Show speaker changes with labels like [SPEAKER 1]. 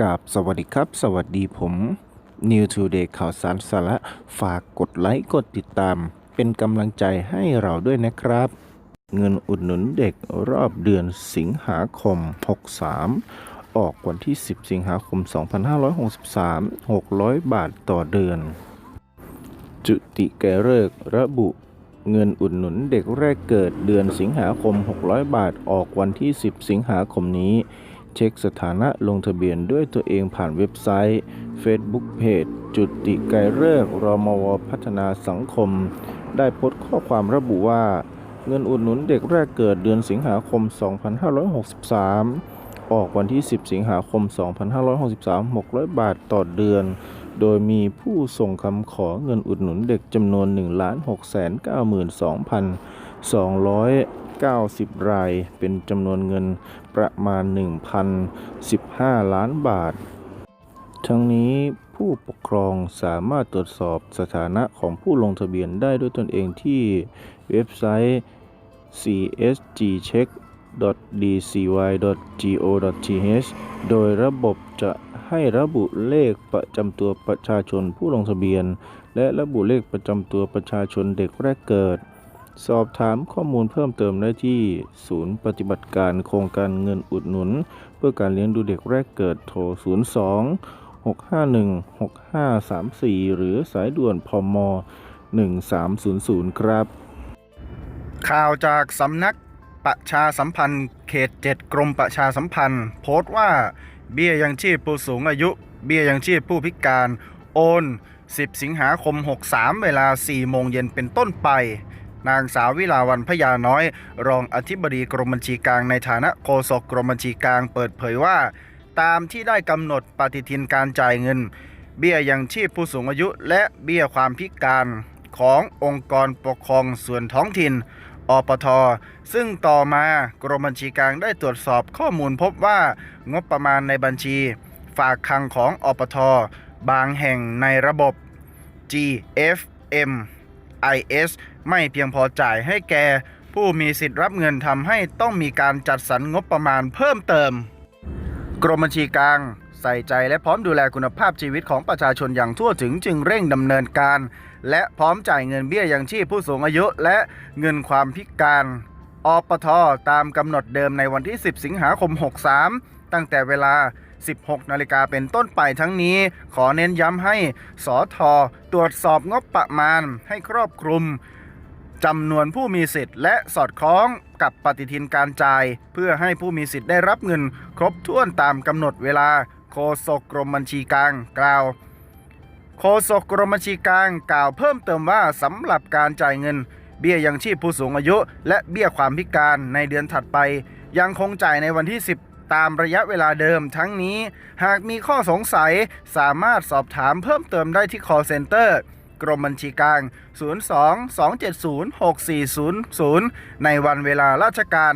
[SPEAKER 1] กราบสวัสดีครับ สวัสดีผม New Today ข่าวสารสาระฝากกดไลค์กดติดตาม เป็นกำลังใจให้เราด้วยนะครับ เงินอุดหนุนเด็กรอบเดือนสิงหาคม 63 ออกวันที่ 10 สิงหาคม 2563 600 บาทต่อเดือน จุติแกเลิกระบุเงินอุดหนุนเด็กแรกเกิดเดือนสิงหาคม 600 บาทออกวันที่ 10 สิงหาคมนี้ เช็คสถานะลงทะเบียนด้วยตัวเองผ่านเว็บไซต์ Facebook Page จุติไกรเลิกรมวพัฒนาสังคม ได้โพสต์ข้อความระบุว่า เงินอุดหนุนเด็กแรกเกิดเดือนสิงหาคม 2563 ออกวันที่ 10 สิงหาคม 2563 600 บาทต่อเดือน โดยมีผู้ส่งคำขอเงินอุดหนุนเด็กจำนวน 1,692,200 90 ราย เป็นจำนวนเงินประมาณ 1,015 ล้านบาท ทั้งนี้ผู้ปกครองสามารถตรวจสอบสถานะของผู้ลงทะเบียนได้ด้วยตนเองที่เว็บไซต์ csgcheck.dcy.go.th โดยระบบจะให้ระบุเลขประจำตัวประชาชนผู้ลงทะเบียน และระบุเลขประจำตัวประชาชนเด็กแรกเกิด สอบถามข้อมูลเพิ่มเติมได้ที่ ศูนย์ปฏิบัติการโครงการเงินอุดหนุน เพื่อการเลี้ยงดูเด็กแรกเกิดโทร 02 651 6534 หรือสายด่วนพม 1300 ครับ
[SPEAKER 2] ข่าวจากสำนักประชาสัมพันธ์เขต 7 กรมประชาสัมพันธ์ โพสต์ว่าเบี้ยยังชีพผู้สูงอายุ เบี้ยยังชีพผู้พิการ โอน 10 สิงหาคม 63 เวลา 4 โมงเย็นเป็นต้นไป นางสาววิลาวันพยาน้อย รองอธิบดีกรมบัญชีกลางในฐานะโฆษกกรมบัญชีกลางเปิดเผยว่า ตามที่ได้กำหนดปฏิทินการจ่ายเงิน เบี้ยยังชีพผู้สูงอายุ และเบี้ยความพิการขององค์กรปกครองส่วนท้องถิ่นอปท ซึ่งต่อมากรมบัญชีกลางได้ตรวจสอบข้อมูลพบว่างบประมาณในบัญชี ฝากคังของอปท บางแห่งในระบบ GFM IS ไม่เพียงพอจ่ายให้แก่ผู้มีสิทธิ์รับเงินทำให้ต้องมีการจัดสรรงบประมาณเพิ่มเติม กรมบัญชีกลาง ใส่ใจและพร้อมดูแลคุณภาพชีวิตของประชาชนอย่างทั่วถึงจึงเร่งดำเนินการ และพร้อมจ่ายเงินเบี้ยยังชีพผู้สูงอายุและเงินความพิการอปทตามกำหนดเดิมในวันที่ 10 สิงหาคม 63 ตั้งแต่เวลา 16 นาฬิกาเป็นต้นไปทั้งนี้ ขอเน้นย้ำให้สอทอตรวจสอบงบประมาณให้ครอบคลุมจำนวนผู้มีสิทธิ์และสอดคล้องกับปฏิทินการจ่าย เพื่อให้ผู้มีสิทธิ์ได้รับเงิน ครบถ้วนตามกำหนดเวลาโฆษกกรมบัญชีกลางกล่าวโฆษกกรมบัญชีกลางกล่าวเพิ่มเติมว่าสำหรับการจ่ายเงิน เบี้ยยังชีพผู้สูงอายุ และเบี้ยความพิการในเดือนถัดไป ยังคงจ่ายในวันที่ 10 ตามระยะเวลาเดิมทั้งนี้ หากมีข้อสงสัยสามารถสอบถามเพิ่มเติมได้ที่ call center กรมบัญชีกลาง 02 270 6400 ในวันเวลาราชการ